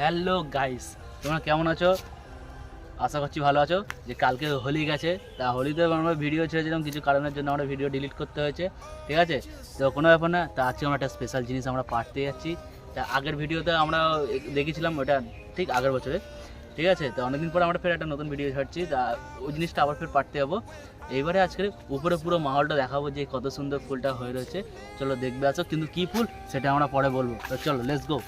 Hello guys তোমরা কেমন আছো? আশা করছি ভালো আছো। যে কালকে হোলি গেছে, তা হোলিতে আমরা ভিডিও ছেড়েছিলাম কিছু কারণের জন্য আমরা ভিডিও ডিলিট করতে হয়েছে। ঠিক আছে? তো কোনো ব্যাপার না, তা আজকে আমরা একটা স্পেশাল জিনিস আমরা পাঠতে যাচ্ছি। তা আগের ভিডিওতে আমরা দেখেছিলাম ওটা ঠিক আগের বছরে। ঠিক আছে? তো অনেকদিন পর আমরা ফের একটা নতুন ভিডিও ছাড়ছি। তা ওই জিনিসটা আবার ফের পাঠতে যাব। এইবারে আজকে উপরে পুরো মাহলটা দেখাবো যে কত সুন্দর ফুলটা হয়ে রয়েছে। চলো দেখবে আসো, কিন্তু কি ফুল সেটা আমরা পরে বলব। তো চলো লেটস গো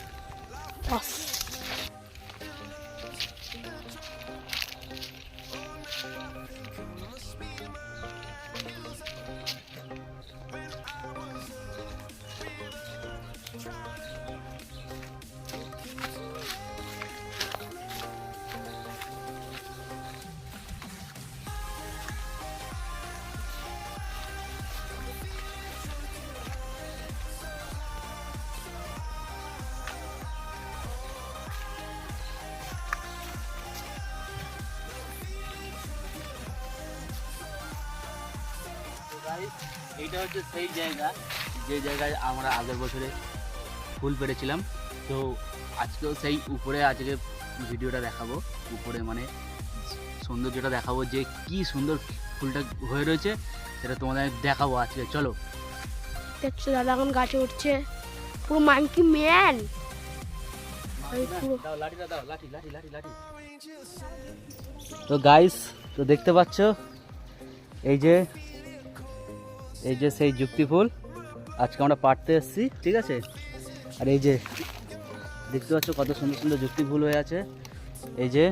এইটা হচ্ছে সেই জায়গা যে জায়গায় আমরা আগের বছরে ফুল পেরেছিলাম। তো আজকেও সেই উপরে আজকে ভিডিওটা দেখাবো। উপরে মানে সৌন্দর্যটা দেখাবো যে কি সুন্দর ফুলটা হয়ে রয়েছে সেটা তোমাদের দেখাবো আজকে। চলো। দেখছ দাদা এখন গাছে উঠছে। পুরো মাংকি ম্যান। তো গাইস তো দেখতে পাচ্ছ এই যে এই যে সেই যুক্তি ফুল। আজকে আমরা পাড়তে এসেছি, ঠিক আছে? আর এই যে, দেখতে পাচ্ছ কত সুন্দর সুন্দর যুক্তি ফুল হয়ে আছে। এই যে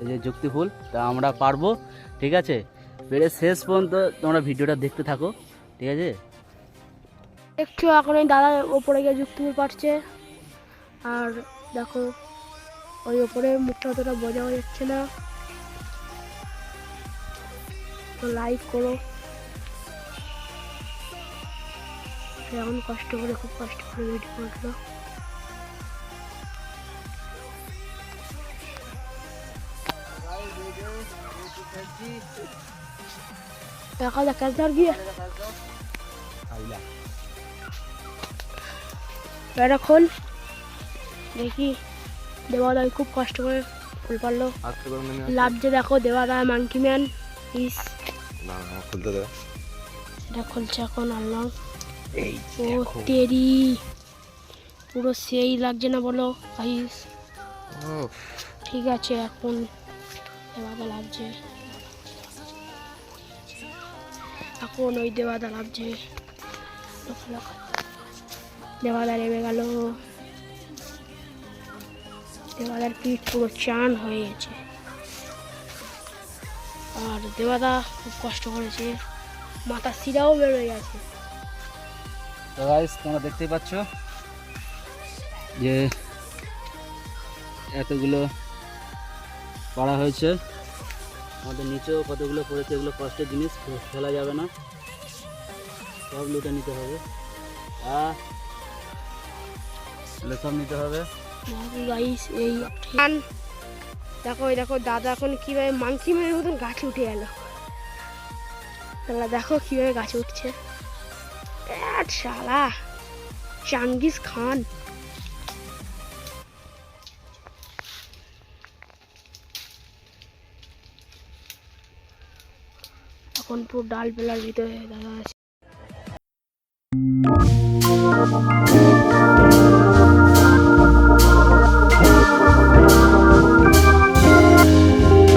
এই যে যুক্তি ফুল, তা আমরা পারব, ঠিক আছে? পেরে শেষ পর্যন্ত তোমরা ভিডিওটা দেখতে থাকো, ঠিক আছে? দেখছ এখন এই দাদা ওপরে গিয়ে যুক্তিপুর পাচ্ছে আর দেখো, ওই ওপরে মুখটা অতটা বোঝা যাচ্ছে না। তো লাইক করো। এখন কষ্ট করে খুব কষ্ট করে ভিডিও করল। দেখা যাক গিয়ে। এটা খোল। দেখি দেওয়াদাই খুব কষ্ট করে ফুল পারল। লাভছে দেখো দেওয়াদা মাংকি ম্যান ইস না খুলতে দেবে এটা খুলছে এখন আনলাম ও তেরি। পুরো সেই লাগছে না বলো আইস ঠিক আছে এখন দেওয়াদা লাগছে। এখন ওই দেওয়াদা লাগছে। দেওয়াদা নেমে গেল। দেওয়াদার পিঠ পুরো চান হয়ে গেছে। আর দেওয়াদা খুব কষ্ট করেছে। মাথা শিরাও বেরোয় গেছে। তো গাইস তোমরা দেখতেই পাচ্ছ যে এতগুলো করা হয়েছে। আমাদের নিচেও কতগুলো পড়েছে এগুলো কষ্টের জিনিস ফেলা যাবে না। সব লুটে নিতে হবে। সব নিতে হবে। এই দেখো দেখো, দাদা এখন কীভাবে মাংকি মেয়ের মতন গাছ উঠে গেল দেখো কীভাবে গাছে উঠছে। চাঙ্গিস খান। এখন পুরো ডাল পেলার ভিতরে দেখা যাচ্ছে।